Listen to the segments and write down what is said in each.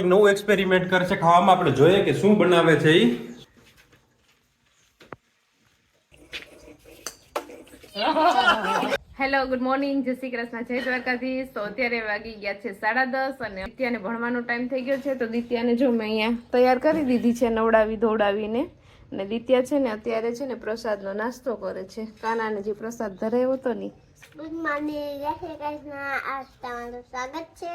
એક નવું એક્સપેરિમેન્ટ કરશે ખાવામાં આપણે જોઈએ કે શું બનાવે છે એ હેલો ગુડ મોર્નિંગ જય શ્રી કૃષ્ણ. જય દ્વારકાધીશ. તો અત્યારે વાગી ગયા છે સાડા દસ અને દિત્યાને ભણવાનો ટાઈમ થઈ ગયો છે. તો દિત્યાને જો મેં અહીંયા તૈયાર કરી દીધી છે નવડાવી ધોવડાવીને. અને દિત્યા છે ને અત્યારે છે ને પ્રસાદનો નાસ્તો કરે છે. કાનાને જે પ્રસાદ ધરાયો હતો ને ગુડ મોર્નિંગ જય શ્રી કૃષ્ણ. આજ તમારું સ્વાગત છે.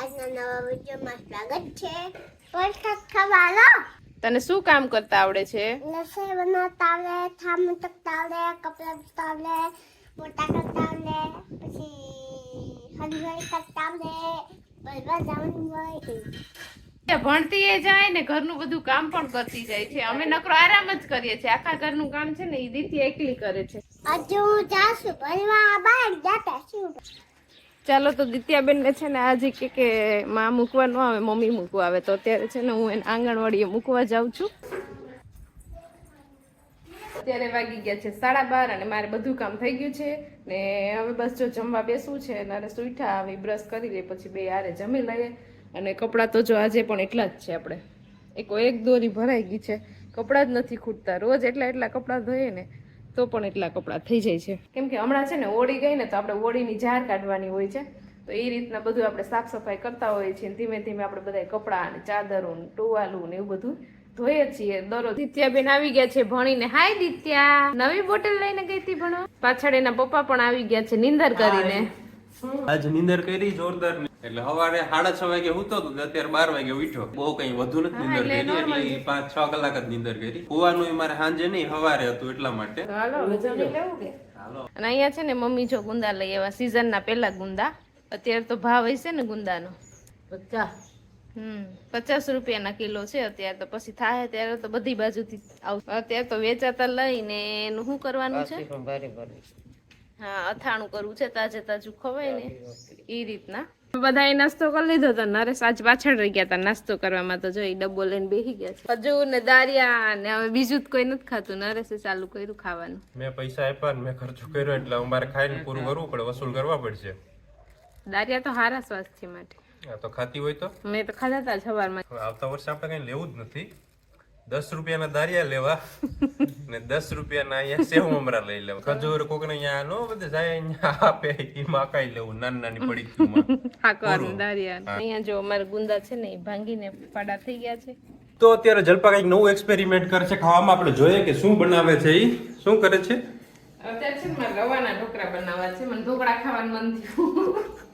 આજના નવા વિડીયોમાં સ્વાગત છે. વરસાદ ખવાલો તને શું કામ કરતા આવડે છે? રસોઈ બનાવતા આવડે થામ ટકતા આવડે કપડાં ધોતા આવડે મોટા કરતા આવડે પછી હલવાઈ કરતા આવડે બરવા જવાનું હોય ભણતી એ જાય ને ઘરનું બધું કામ પણ કરતી જાય છે. અમે નકરો આરામ જ કરીએ છીએ. આખા ઘરનું કામ છે ને એ દીદી એકલી કરે છે. હજુ હું જાશું ભણવા બહાર જતા શું ચાલો તો દિત્યાબેન ને છે ને આજે કે કે માં મૂકવા ન આવે, મમ્મી મૂકવા આવે. તો અત્યારે છે ને હું એને આંગણવાડીએ મૂકવા જાઉં છું. અત્યારે વાગી ગયા છે સાડા બાર અને મારે બધું કામ થઈ ગયું છે ને હવે બસ જો જમવા બેસવું છે અને સુઈઠા આવી બ્રશ કરી લે, પછી બે આરે જમી લઈએ. અને કપડાં તો જો આજે પણ એટલા જ છે આપણે. એક એક દોરી ભરાઈ ગઈ છે. કપડાં જ નથી ખૂટતા. રોજ એટલા એટલા કપડાં ધોઈએ ને તો પણ એટલા કપડાં થઈ જાય છે. કેમ કે હમણાં છે ને ઓળી ગઈ ને તો આપણે ઓળીની જાર કાઢવાની હોય છે. તો એ રીતના બધું આપણે સાફ સફાઈ કરતા હોઈએ છીએ ધીમે ધીમે આપણે બધા કપડાં અને ચાદરો ને ટુવાલું ને એવું બધું ધોઈએ છીએ દરરોજ. દિત્યાબેન આવી ગયા છે ભણીને. હાય દિત્યા. નવી બોટલ લઈને ગઈ હતી ભણવા? પાછળ એના પપ્પા પણ આવી ગયા છે નિંદર કરીને. આજ નિંદર કરી જોરદાર એટલે સવારે સાડા છ વાગે ઉતો તો અત્યારે બાર વાગે ઉઠ્યો. બહુ કઈ વધુ નથી નિંદર કરી એટલે પાંચ છ કલાક જ નિંદર કરી. હોવાનું મારે સાંજે નહીં સવારે હતું એટલા માટે. હાલો અને અહીંયા છે ને મમ્મી જો ગુંદા લઈ એવા સીઝન ના પેલા ગુંદા. અત્યારે તો ભાવ હશે ને ગુંદાનો. હમ પચાસ રૂપિયાના કિલો છે અત્યારે તો પછી થાય ત્યારે તો બધી બાજુથી આવશે અત્યારે તો વેચાતા લઈને એનું શું કરવાનું છે? હા અથાણું કરવું છે તાજે તાજું ખવાય ને. એ રીતના. બધા નાસ્તો કરી લીધો હતો નરેશ આજ પાછળ રહી ગયા હતા નાસ્તો કરવામાં તો જોઈ ડબ્બો લઈને બેસી ગયા છે. ખજૂર ને દારિયા ને હવે બીજું જ કોઈ નથી ખાતું. નરેશે ચાલુ કર્યું ખાવાનું. મેં પૈસા આપ્યા ને મેં ખર્ચો કર્યો એટલે અમારે ખાઈને પૂરું કરવું પડે. વસૂલ કરવા પડશે. દારિયા તો સારા સ્વાસ્થ્ય માટે. આ તો ખાતી હોય તો? મેં તો ખાધા હતા સવારમાં. આવતા વર્ષે આપણે કઈ લેવું જ નથી. દસ રૂપિયાના દારિયા લેવા ને દસ રૂપિયાના અહીંયા સેવ મમરા લઈ લેવા. ખજૂર કોક ને અહીંયા નો બધે જાય અહીંયા આપે એ માકાઈ લેવું નાની નાની પડી હાકવાનું દારિયા. અહીંયા જો અમારા ગુંદા છે ને એ ભાંગીને ફાડા થઈ ગયા છે. તો અત્યારે જલપા કંઈક નવું એક્સપેરિમેન્ટ કરે છે ખાવામાં આપણે જોઈએ કે શું બનાવે છે એ શું કરે છે? અત્યારે છે મને રવાના ઢોકળા બનાવવા છે મને ઢોકળા ખાવાનું મન થયું.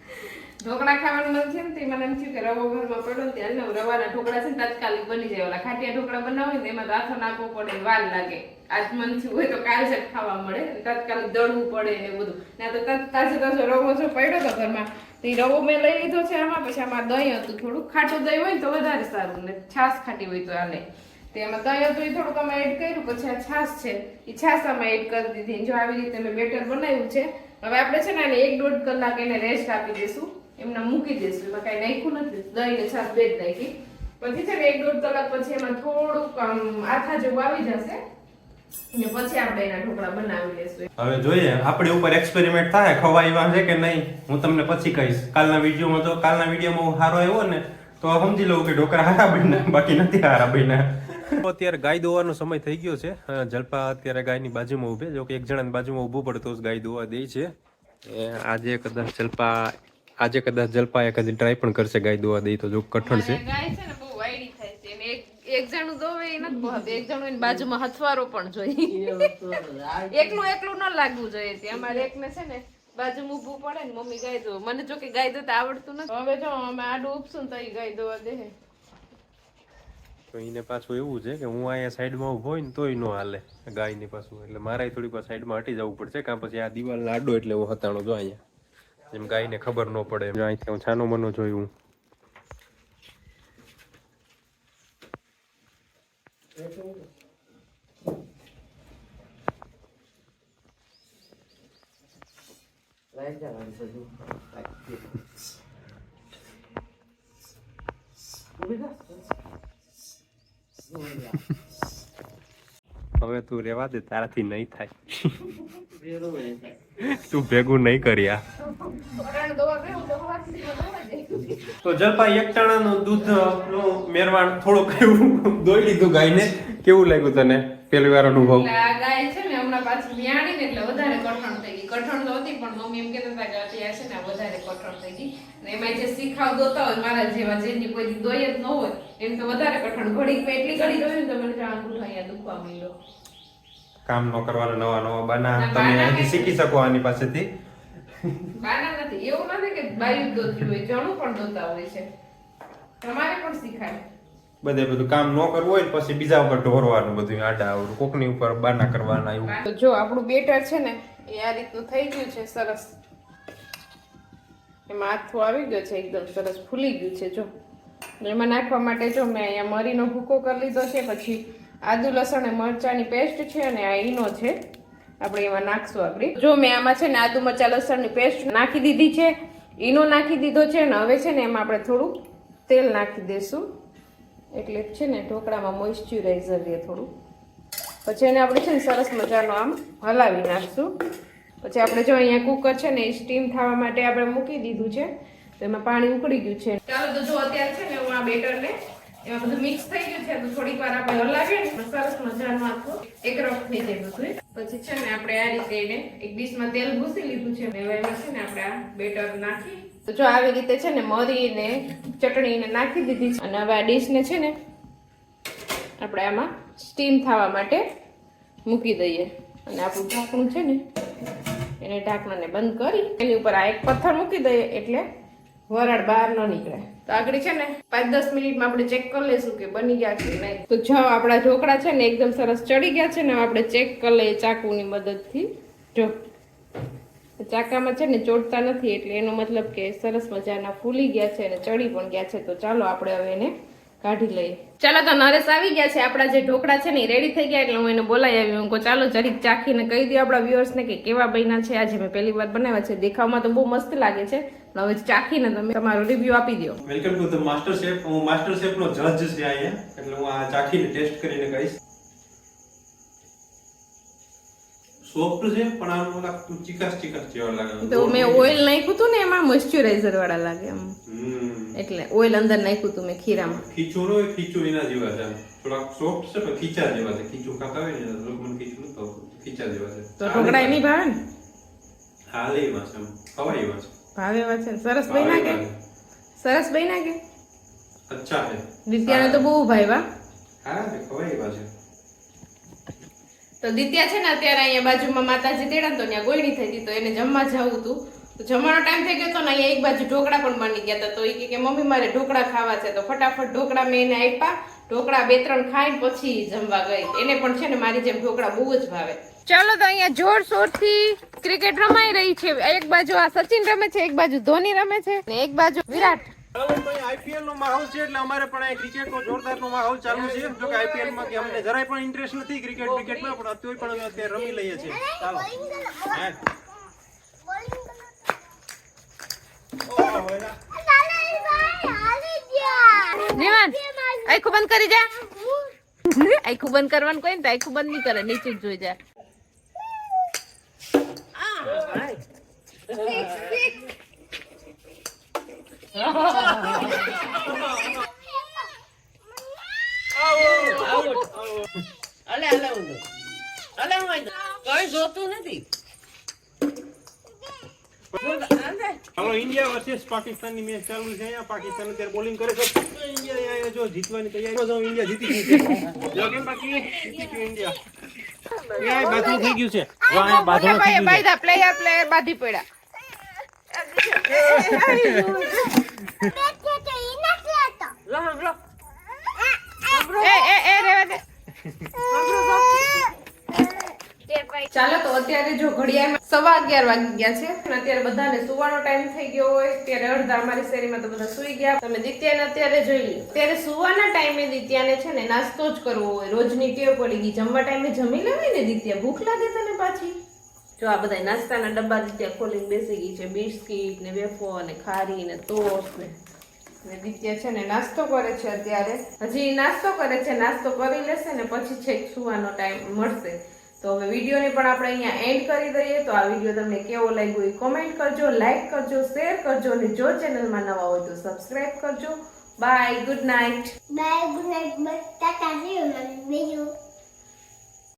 ઢોકળા ખાવાનું મન ને તે મને એમ થયું કે રવો ઘરમાં પડ્યો ને ત્યારે રવાના ઢોકળા છે ને તાત્કાલિક બની જાય ઓલા ખાટિયા ઢોકળા બનાવે ને એમાં રાથો નાખવો પડે, વાર લાગે. આજ મન થયું હોય તો કાલ જ ખાવા મળે. તાત્કાલિક દળવું પડે ને બધું. ને તો તા- તાજો તાજો રવો જો પડ્યો હતો ઘરમાં. તો રવો મેં લઈ લીધો છે આમાં, પછી આમાં દહીં હતું થોડું ખાટું દહીં હોય તો વધારે સારું. ને છાશ ખાટી હોય તો હાલે તેમાં દહીં હતું એ થોડુંક અમે એડ કર્યું, પછી આ છાશ છે. એ છાશ અમે એડ કરી દીધી. જો આવી રીતે મેં બેટર બનાવ્યું છે, હવે આપણે છે ને એક દોઢ કલાક એને રેસ્ટ આપી દઈશું. એમને મૂકી દઈશું એમાં કાંઈ નાખ્યું નથી દહીં ને છાશ બે જ નાખી. પછી છે એક દોઢ કલાક પછી એમાં થોડુંક આથા જેવું આવી જશે. ને હવે જોઈએ, આપણી ઉપર એક્સપેરિમેન્ટ થાય ખવાય એવા છે કે નહીં, હું તમને પછી કહીશ. કાલના વિડીયોમાં તો, કાલના વિડીયોમાં હું સારો આવ્યો ને, તો સમજી લઉં કે ઢોકળા હારા બન્યા, બાકી નથી હારા બન્યા. અત્યારે ગાય દોવાનો સમય થઈ ગયો છે. જલપા અત્યારે ગાયની બાજુમાં ઊભે જો કે એક જણાની બાજુમાં ઊભું પડતો ગાય દોવા દે છે. આજે કદાચ જલપા આજે કદાચ જલપા એક હજી ટ્રાય પણ કરશે ગાય દોવા દે તો જો કઠણ છે. ગાય છે ને બહુ વાયડી થાય છે. અને એક એક જણું દોવે એ નથી પોહાતું એક જણું એની બાજુમાં હથવારો પણ જોઈએ એકલું એકલું ન લાગવું જોઈએ તે. અમારે એકને છે ને બાજુમાં ઊભું પડે ને મમ્મી ગાય દો મને જો કે ગાય દોતા આવડતું નથી. હવે જો અમે આડું ઉપસું તો ગાય દોવા દે. તો એને પાછું એવું છે કે હું અહીંયા સાઈડમાં ઊભો હોય ને તોય ન હાલે ગાયની પાછું. એટલે મારે થોડીક સાઈડ સાઈડમાં હટી જવું પડશે. કાં પછી આ દિવાલ આડો એટલે હું હતાણો જો અહીંયા. એમ ગાયને ખબર ન પડે એમ. અહીંથી હું છાનો મનો જોયું. હવે તું રેવા દે તારાથી નહીં થાય. તું ભેગું નહીં કર્યા. તો જલપાઈ એકટાણાનું દૂધનું મેરવાણ થોડુંક એવું દોઈ લીધું ગાયને. કેવું લાગ્યું તને પહેલી વાર અનુભવ? ગાય છે ને હમણાં પાછી વ્યાણી ને એટલે વધારે કઠણ થઈ ગઈ. કઠણ તો હતી પણ મમ્મી એમ કહેતા હતા કે અત્યારે છે ને વધારે કઠણ થઈ ગઈ. અને એમાં જે શીખાવ દોતા હોય મારા જેવા જેની કોઈ દોય જ ન હોય એમ તો વધારે કઠણ. ઘડી એટલી ઘડી દોય ને તો મને જાણ અંગૂઠો અહીંયા દુખવા માંડ્યો. કામ નો કરવાના નવા નવા બાના તમે અહીંથી શીખી શકો આની પાસેથી. બાના નથી એવું નથી કે બાયું દોતી હોય જણું પણ દોતા હોય છે. તમારે પણ શીખાય. બધે બધું કામ ન કરવું હોય પછી બીજા ઉપર ઢોરવાનું બધું આડા આવડું. કોકની ઉપર બાના કરવાના એવું. તો જો આપણું બેટર છે ને એ આ રીતનું થઈ ગયું છે સરસ. એમાં હાથું આવી ગયો છે એકદમ સરસ ફૂલી ગયું છે જો. એમાં નાખવા માટે જો મેં અહીંયા મરીનો ભૂકો કરી લીધો છે પછી આદુ, લસણ અને મરચાંની પેસ્ટ છે અને આ ઈનો છે. આપણે એમાં નાખશું આપણે જો મેં આમાં છે ને આદુ, મરચાં, લસણની પેસ્ટ નાખી દીધી છે, ઈનો નાખી દીધો છે અને હવે છે ને એમાં આપણે થોડું તેલ નાખી દઈશું એટલે છે ને ઢોકળામાં મોઇશ્ચરાઇઝર રહે થોડું. પછી એને આપણે છે ને સરસ મજાનો આમ હલાવી નાખશું. પછી આપણે જો અહીંયા કુકર છે ને એ સ્ટીમ થવા માટે આપણે મૂકી દીધું છે. તો એમાં પાણી ઉકળી ગયું છે. ચાલો તો જો અત્યારે છે ને હું આ બેટરને એમાં બધું મિક્સ થઈ ગયું છે, તો થોડીક વાર આપણે હલાવીએ ને સરસ મજાનું આખો એકરફ થઈ જાય બધું પછી છે ને આપણે આ રીતે એને એક ડીશમાં તેલ ભૂસી લીધું છે હવે એમાં છે ને આપણે આ બેટર નાખી. તો જો આવી રીતે છે ને મરી ને ચટણી ને નાખી દીધી છે. અને હવે આ ડીશને છે ને આપણે આમાં સ્ટીમ થવા માટે મૂકી દઈએ. અને આપણું ઢાંકણું છે ને, એને ઢાંકણાને બંધ કરી, એની ઉપર આ એક પથ્થર મૂકી દઈએ, એટલે વરાળ બહાર ન નીકળે. તો આગળ છે ને પાંચ દસ મિનિટમાં આપણે ચેક કરી લઈશું કે બની ગયા કે નહીં. તો જો આપણા ઢોકળા છે ને એકદમ સરસ ચડી ગયા છે ને આપણે ચેક કરી લઈએ ચાકુની મદદથી. જો ચાકામાં છે ને ચોટતા નથી એટલે એનો મતલબ કે સરસ મજાના ફૂલી ગયા છે અને ચડી પણ ગયા છે. તો ચાલો આપણે હવે એને કાઢી લઈએ. ચાલો તો નરેશ આવી ગયા છે. આપણા જે ઢોકળા છે ને રેડી થઈ ગયા એટલે હું એને બોલાવી આવી. હું ચાલો જરીક ચાખીને કહી દઉં આપણા વ્યુઅર્સને કે કેવા બન્યા છે. આજે મેં પહેલી વાર બનાવ્યા છે. દેખાવમાં તો બહુ મસ્ત લાગે છે. હવે ચાખીને તમે તમારો રિવ્યુ આપી દો welcome to the master chef હું માસ્ટર શેફ નો જજ છે અહીંયા. એટલે હું આ ચાખીને ટેસ્ટ કરીને કહીશ. સોફ્ટ છે પણ આમ લાગતું ચીકાસ ચીકાસ જેવા લાગે. તો મેં ઓઇલ નાખ્યું હતું ને એમાં મોઇશ્ચરાઇઝર વાળા લાગે એમ. એટલે ઓઇલ અંદર નાખ્યું હતું મેં ખીરામાં. ખીચું નો ખીચું એના જેવા છે થોડાક સોફ્ટ છે પણ ખીચા જેવા છે. ખીચું ખાતા હોય ને મને ખીચું તો ખીચા જેવા છે. તો ઢોકળા એની ભાવે ને? હાલ એવા છે. ખવાય એવા છે. ભાવે વાત છે સરસ બન્યા કે. સરસ બન્યા કે? અચ્છા છે. દિત્યાને તો બહુ ભાવ્યા હા? એવા છે. તો દિત્યા છે ને અત્યારે અહીંયા બાજુમાં માતાજી તેડા તો ત્યાં ગોયડી થઈ હતી તો એને જમવા જવું હતું. તો જમવાનો ટાઈમ થઈ ગયો તો ને અહીંયા એક બાજુ ઢોકળા પણ બની ગયા હતા. તો એ કે મમ્મી મારે ઢોકળા ખાવા છે. તો ફટાફટ ઢોકળા મેં એને આપ્યા. ઢોકળા બે ત્રણ ખાઈ પછી જમવા ગઈ. એને પણ છે ને મારી જેમ ઢોકળા બહુ જ ભાવે. ચાલો તો અહીંયા જોરશોરથી ક્રિકેટ રમાઈ રહી છે. એક બાજુ આ સચિન રમે છે એક બાજુ ધોની રમે છે ને એક બાજુ વિરાટ. આઈપીએલ નો માહોલ છે એટલે અમારે પણ અહીં ક્રિકેટ નો જોરદાર નો માહોલ ચાલુ છે. જો કે આઈપીએલમાં કે અમને જરાય પણ ઇન્ટરેસ્ટ નથી ક્રિકેટ ક્રિકેટમાં પણ તોય પણ અમે અત્યારે રમી લઈએ છીએ. ચાલો. હે. ઓહ, એલા. નિવાન આખું બંધ કરી જા. આખું બંધ કરવાનું કોઈ ને તો આખું બંધ નહીં કરે નીચે જ જોઈ જાય કઈ જોતું નથી હાલો ઇન્ડિયા વર્સેસ પાકિસ્તાનની મેચ ચાલુ છે અહીંયા. પાકિસ્તાન અત્યારે બોલિંગ કરે છે. ઇન્ડિયા જો જીતવાની તૈયારી ઇન્ડિયા જીતી ગઈ છે બાકી? ઇન્ડિયા. અહીંયા બાથરૂમ થઈ ગયું છે જો બાથરૂમ થઈ ગયું છે પ્લેયર પ્લેયર બાધી પડ્યા લો લો એ એ એ રેવા દે ચાલો તો અત્યારે જો ઘડિયાળમાં સવા અગિયાર વાગી ગયા છે. અત્યારે બધાને સુવાનો ટાઈમ થઈ ગયો હોય. ત્યારે અડધા અમારી શેરીમાં તો બધા સુઈ ગયા. તમે દિત્યાને અત્યારે જોઈ લો. ત્યારે સુવાના ટાઈમે દિત્યાને છે ને નાસ્તો જ કરવો હોય. રોજની ટેવ પડી ગઈ. જમવા ટાઈમે જમી લેવાય ને દિત્યા? ભૂખ લાગે તને પાછી? જો આ બધા નાસ્તાના ડબ્બા દિત્યા ખોલીને બેસી ગઈ છે. બિસ્કીટ ને વેફો ને ખારી ને તોસ ને. ને દિત્યા છે ને નાસ્તો કરે છે અત્યારે. હજી નાસ્તો કરે છે. નાસ્તો કરી લેશે ને પછી છેક સુવાનો ટાઈમ મળશે. તો હવે વિડીયોને પણ આપણે અહીંયા એન્ડ કરી દઈએ. તો આ વીડિયો તમને કેવો લાગ્યો એ કોમેન્ટ કરજો લાઈક કરજો શેર કરજો અને જો ચેનલમાં નવા હોય તો સબસ્ક્રાઇબ કરજો. Bye good night bye good night